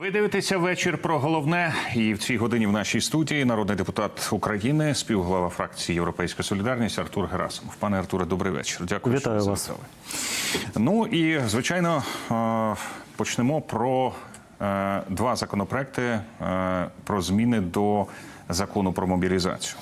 Ви дивитеся вечір про головне. І в цій годині в нашій студії народний депутат України, співголова фракції Європейська Солідарність Артур Герасимов. Пане Артуре, добрий вечір. Дякую, Вітаю що вас. завітали. Ну і звичайно почнемо про е, два законопроекти е, про зміни до закону про мобілізацію.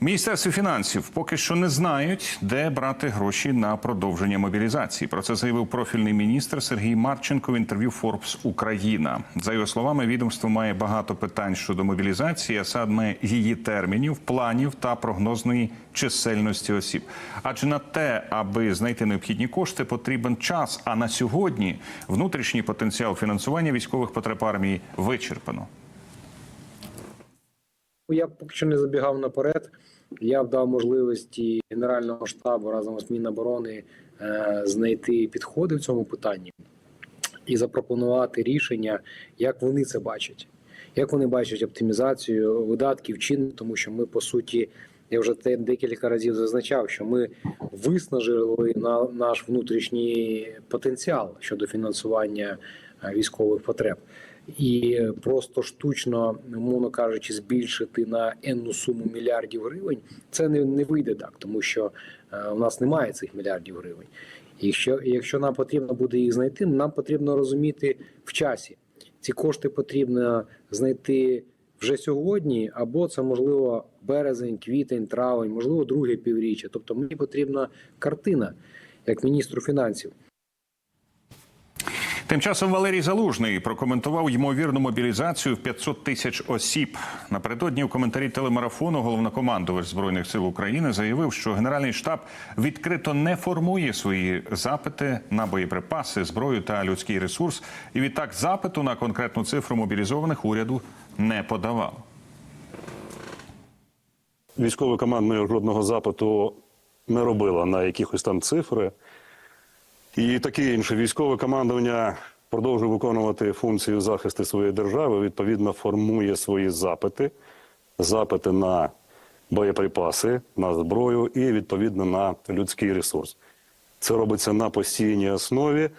В Міністерстві фінансів поки що не знають, де брати гроші на продовження мобілізації. Про це заявив профільний міністр Сергій Марченко в інтерв'ю Forbes Україна. За його словами, відомство має багато питань щодо мобілізації, а саме її термінів, планів та прогнозної чисельності осіб. Адже на те, аби знайти необхідні кошти, потрібен час. А на сьогодні внутрішній потенціал фінансування військових потреб армії вичерпано. Я поки що не забігав наперед. Я дав можливості Генерального штабу разом з Міноборони е, знайти підходи в цьому питанні і запропонувати рішення, як вони це бачать, як вони бачать оптимізацію видатків чин, тому що ми по суті. Я вже те декілька разів зазначав, що ми виснажили на наш внутрішній потенціал щодо фінансування е, військових потреб і просто штучно, умовно кажучи, збільшити на енну суму мільярдів гривень, це не, не вийде так, тому що е, у нас немає цих мільярдів гривень. І Якщо, якщо нам потрібно буде їх знайти, нам потрібно розуміти в часі. Ці кошти потрібно знайти вже сьогодні, або це можливо березень, квітень, травень, можливо, друге півріччя. Тобто мені потрібна картина як міністру фінансів. Тим часом Валерій Залужний прокоментував ймовірну мобілізацію в 500 тисяч осіб. Напередодні у коментарі телемарафону головнокомандувач збройних сил України заявив, що Генеральний штаб відкрито не формує свої запити на боєприпаси, зброю та людський ресурс. І відтак запиту на конкретну цифру мобілізованих уряду не подавав. Військове командне жодного запиту не робило на якихось там цифри. І таке інше. Військове командування продовжує виконувати функцію захисту своєї держави, відповідно, формує свої запити, запити на боєприпаси, на зброю і відповідно на людський ресурс. Це робиться на постійній основі.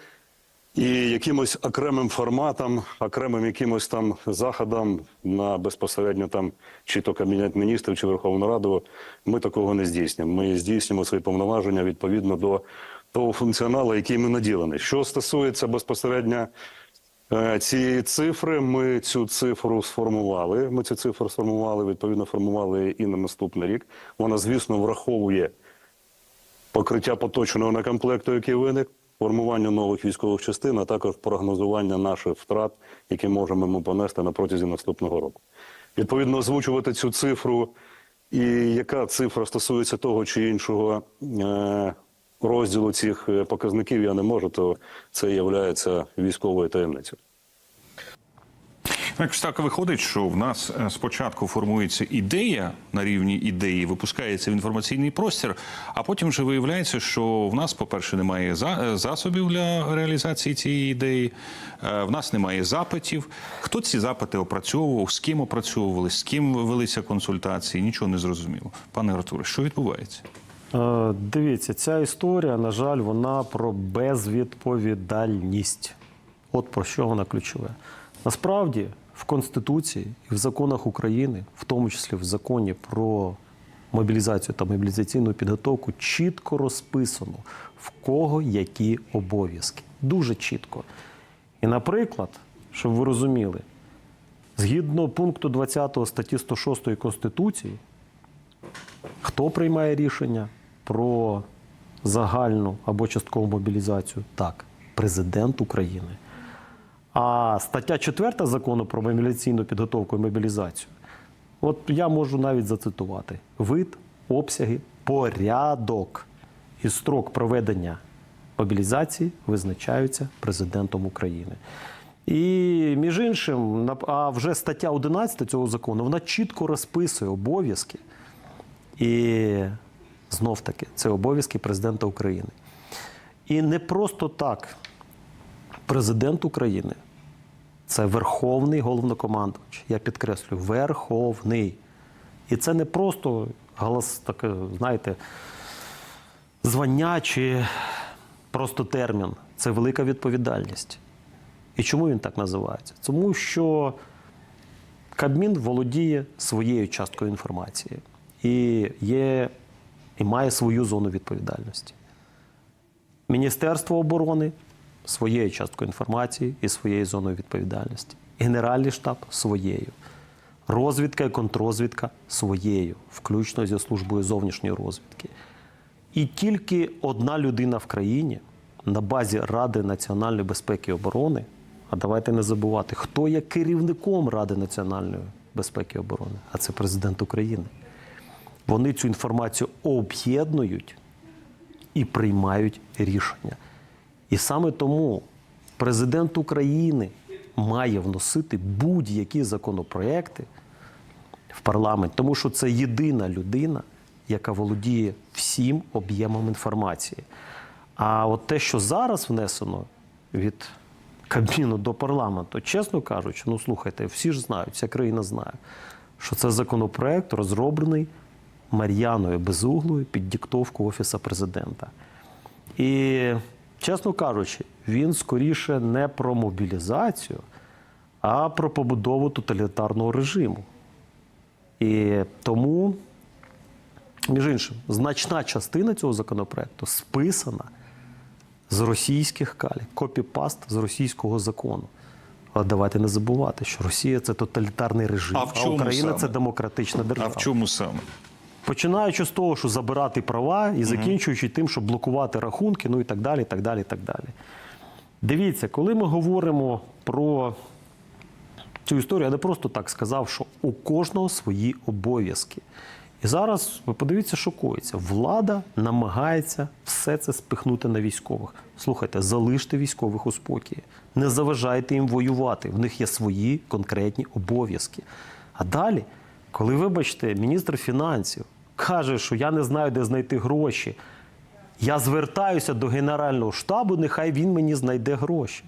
І якимось окремим форматом, окремим якимось там заходом на безпосередньо там чи то Кабінет міністрів, чи Верховну Раду, ми такого не здійснюємо. Ми здійснюємо свої повноваження відповідно до того функціоналу, який ми наділені. Що стосується безпосередньо е, цієї цифри, ми цю цифру сформували. Ми цю цифру сформували, відповідно, формували і на наступний рік. Вона, звісно, враховує покриття поточного некомплекту, який виник, формування нових військових частин, а також прогнозування наших втрат, які можемо ми понести на протязі наступного року. Відповідно, озвучувати цю цифру, і яка цифра стосується того чи іншого е, розділу цих е, показників, я не можу, то це є військовою таємницею. Ну, Якось так виходить, що в нас е, спочатку формується ідея на рівні ідеї, випускається в інформаційний простір, а потім вже виявляється, що в нас, по-перше, немає е, засобів для реалізації цієї ідеї, в нас немає запитів. Хто ці запити опрацьовував, з ким опрацьовували, з ким велися консультації, нічого не зрозуміло. Пане Артуре, що відбувається? Е, Дивіться, ця історія, на жаль, вона про безвідповідальність. От про що вона ключове. Насправді, в Конституції і в законах України, в тому числі в законі про мобілізацію та мобілізаційну підготовку, чітко розписано, в кого які обов'язки. Дуже чітко. І, наприклад, щоб ви розуміли, згідно пункту 20 статті 106 Конституції, Хто приймає рішення про загальну або часткову мобілізацію? Так, президент України. А стаття 4 закону про мобілізаційну підготовку і мобілізацію. От я можу навіть зацитувати: вид, обсяги, порядок і строк проведення мобілізації визначаються президентом України. І між іншим, а вже стаття 11 цього закону вона чітко розписує обов'язки. І знов таки це обов'язки президента України. І не просто так. Президент України це верховний головнокомандувач. Я підкреслюю, верховний. І це не просто голос, таке, знаєте, звання чи просто термін. Це велика відповідальність. І чому він так називається? Тому що Кабмін володіє своєю часткою інформації і є і має свою зону відповідальності. Міністерство оборони своєю часткою інформації і своєю зоною відповідальності. Генеральний штаб своєю. Розвідка і контррозвідка своєю, включно зі службою зовнішньої розвідки. І тільки одна людина в країні на базі Ради національної безпеки і оборони. А давайте не забувати, хто є керівником Ради національної безпеки і оборони, а це президент України. Вони цю інформацію об'єднують і приймають рішення. І саме тому президент України має вносити будь-які законопроекти в парламент, тому що це єдина людина, яка володіє всім об'ємом інформації. А от те, що зараз внесено від Кабміну до парламенту, чесно кажучи, ну слухайте, всі ж знають, вся країна знає, що це законопроект розроблений Мар'яною Безуглою під диктовку Офіса президента. І, чесно кажучи, він скоріше не про мобілізацію, а про побудову тоталітарного режиму. І тому, між іншим, значна частина цього законопроекту списана з російських калій, копіпаст з російського закону. Але давайте не забувати, що Росія це тоталітарний режим, А в чому Україна саме? це демократична держава. А в чому саме? Починаючи з того, що забирати права, і закінчуючи тим, щоб блокувати рахунки, ну і так далі. так далі, так далі. Дивіться, коли ми говоримо про цю історію, я не просто так сказав, що у кожного свої обов'язки. І зараз ви подивіться, що коїться. Влада намагається все це спихнути на військових. Слухайте, залиште військових у спокої, не заважайте їм воювати. В них є свої конкретні обов'язки. А далі, коли, вибачте, міністр фінансів каже, що я не знаю, де знайти гроші, я звертаюся до Генерального штабу, нехай він мені знайде гроші.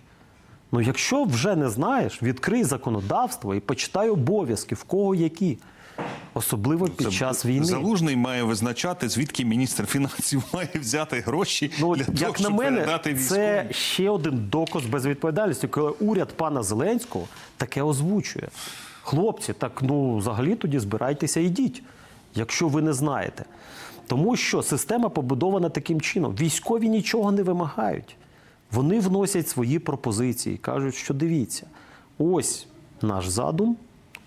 Ну, якщо вже не знаєш, відкрий законодавство і почитай обов'язки, в кого які. Особливо під Це час війни. Залужний має визначати, звідки міністр фінансів має взяти гроші Ну, для того, як на щоб мене, передати це ще один доказ безвідповідальності, коли уряд пана Зеленського таке озвучує. Хлопці, так ну взагалі тоді збирайтеся, йдіть, якщо ви не знаєте. Тому що система побудована таким чином. Військові нічого не вимагають. Вони вносять свої пропозиції, кажуть, що дивіться, ось наш задум,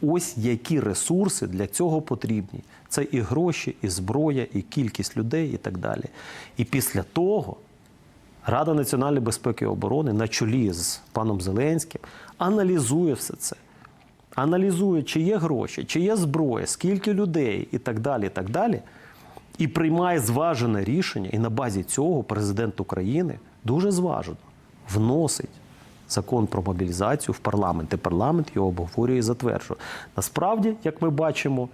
ось які ресурси для цього потрібні. Це і гроші, і зброя, і кількість людей, і так далі. І після того Рада національної безпеки і оборони на чолі з паном Зеленським аналізує все це. Аналізує, чи є гроші, чи є зброя, скільки людей і так далі. І так далі. І приймає зважене рішення. І на базі цього президент України дуже зважено вносить закон про мобілізацію в парламент. І парламент його обговорює і затверджує. Насправді, як ми бачимо,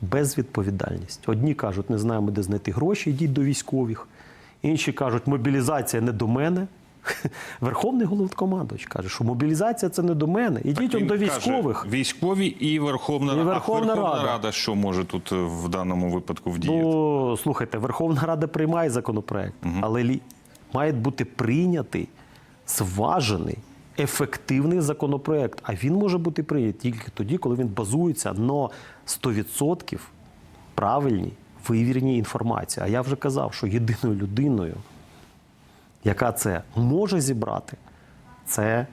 безвідповідальність. Одні кажуть, не знаємо, де знайти гроші, йдіть до військових. Інші кажуть, мобілізація не до мене. Верховний головнокомандувач каже, що мобілізація це не до мене. Ідіть он до каже, військових. військові і Верховна І Рада. Верховна Верховна Рада. Рада що може тут е, в даному випадку вдіяти? Ну, слухайте, Верховна Рада приймає законопроект, але лі- має бути прийнятий зважений, ефективний законопроект. А він може бути прийнятий тільки тоді, коли він базується на 100% правильній, вивіреній інформації. А я вже казав, що єдиною людиною, яка це може зібрати, це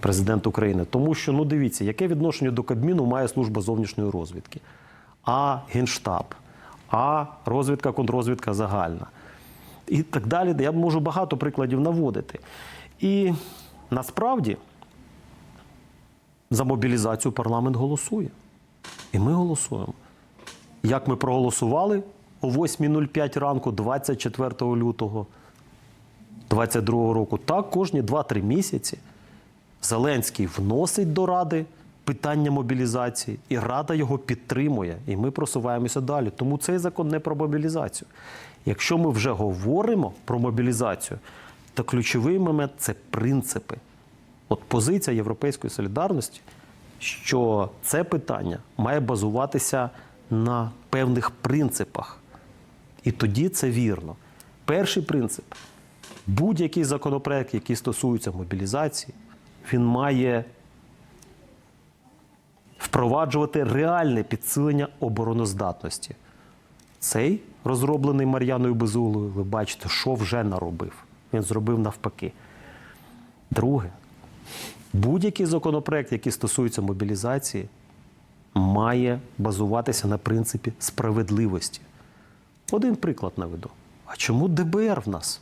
президент України. Тому що, ну дивіться, яке відношення до Кабміну має служба зовнішньої розвідки, а Генштаб, а розвідка, контррозвідка загальна. І так далі. Я можу багато прикладів наводити. І насправді за мобілізацію парламент голосує. І ми голосуємо. Як ми проголосували о 8.05 ранку, 24 лютого 2022 року, так кожні 2-3 місяці Зеленський вносить до Ради питання мобілізації, і Рада його підтримує. І ми просуваємося далі. Тому цей закон не про мобілізацію. Якщо ми вже говоримо про мобілізацію, то ключовий момент це принципи. От позиція Європейської солідарності, що це питання має базуватися на певних принципах. І тоді це вірно. Перший принцип будь-який законопроект, який стосується мобілізації, він має впроваджувати реальне підсилення обороноздатності. Цей, розроблений Мар'яною Безуглою, ви бачите, що вже наробив. Він зробив навпаки. Друге, будь-який законопроект, який стосується мобілізації, має базуватися на принципі справедливості. Один приклад наведу. А чому ДБР в нас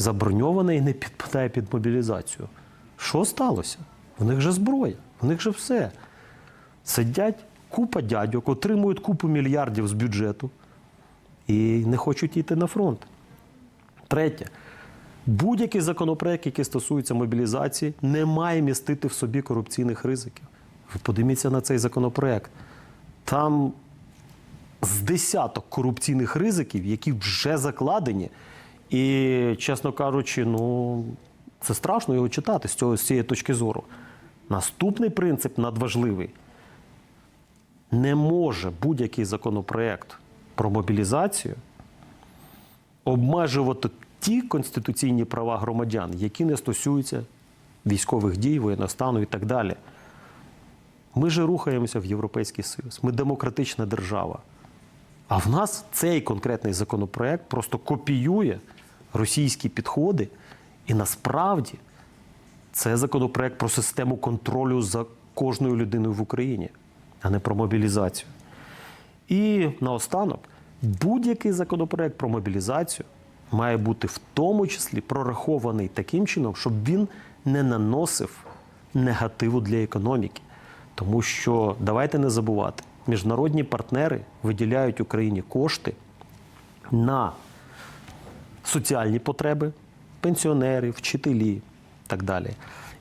заброньоване і не підпадає під мобілізацію? Що сталося? В них же зброя, в них же все. Сидять купа дядьок, отримують купу мільярдів з бюджету і не хочуть йти на фронт. Третє. Будь-який законопроект, який стосується мобілізації, не має містити в собі корупційних ризиків. Ви подивіться на цей законопроект. Там з десяток корупційних ризиків, які вже закладені. І, чесно кажучи, ну це страшно його читати з цього з цієї точки зору. Наступний принцип надважливий. Не може будь-який законопроект про мобілізацію обмежувати ті конституційні права громадян, які не стосуються військових дій, воєнного стану і так далі. Ми же рухаємося в Європейський Союз. Ми демократична держава. А в нас цей конкретний законопроект просто копіює російські підходи. І насправді це законопроект про систему контролю за кожною людиною в Україні, а не про мобілізацію. І наостанок, будь-який законопроект про мобілізацію має бути в тому числі прорахований таким чином, щоб він не наносив негативу для економіки. Тому що давайте не забувати, міжнародні партнери виділяють Україні кошти на соціальні потреби, пенсіонери, вчителі так далі.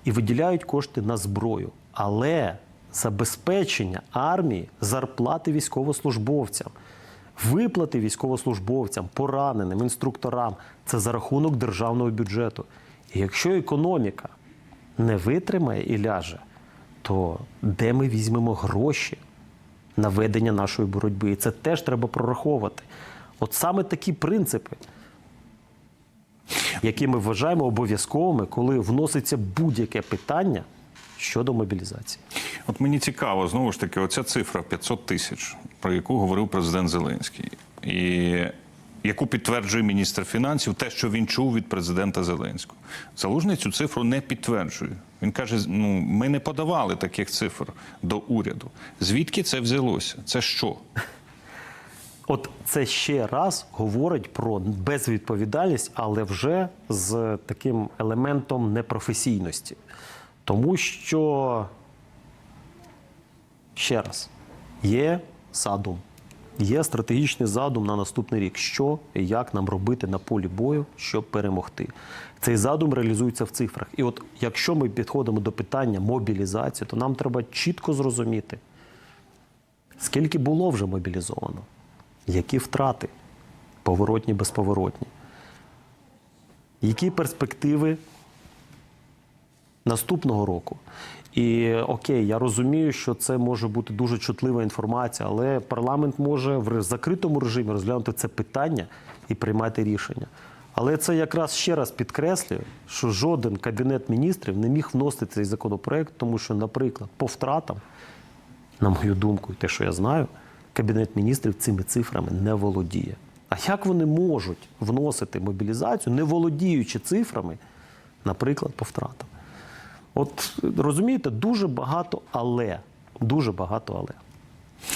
І виділяють кошти на зброю. Але забезпечення армії, зарплати військовослужбовцям, виплати військовослужбовцям, пораненим, інструкторам це за рахунок державного бюджету. І якщо економіка не витримає і ляже, то де ми візьмемо гроші на ведення нашої боротьби? І це теж треба прораховувати. От саме такі принципи, які ми вважаємо обов'язковими, коли вноситься будь-яке питання щодо мобілізації. От мені цікаво, знову ж таки, оця цифра 500 тисяч, про яку говорив президент Зеленський, і яку підтверджує міністр фінансів, те, що він чув від президента Зеленського. Залужний цю цифру не підтверджує. Він каже: ну, ми не подавали таких цифр до уряду. Звідки це взялося? Це що? От це ще раз говорить про безвідповідальність, але вже з таким елементом непрофесійності. Тому що, ще раз, є задум, є стратегічний задум на наступний рік, що і як нам робити на полі бою, щоб перемогти. Цей задум реалізується в цифрах. І от якщо ми підходимо до питання мобілізації, то нам треба чітко зрозуміти, скільки було вже мобілізовано, які втрати, поворотні, безповоротні, які перспективи наступного року. І окей, я розумію, що це може бути дуже чутлива інформація, але парламент може в закритому режимі розглянути це питання і приймати рішення. Але це якраз ще раз підкреслює, що жоден кабінет міністрів не міг вносити цей законопроект, тому що, наприклад, по втратам, на мою думку, і те, що я знаю, кабінет міністрів цими цифрами не володіє. А як вони можуть вносити мобілізацію, не володіючи цифрами, наприклад, по втратам? От розумієте, дуже багато але. Дуже багато але.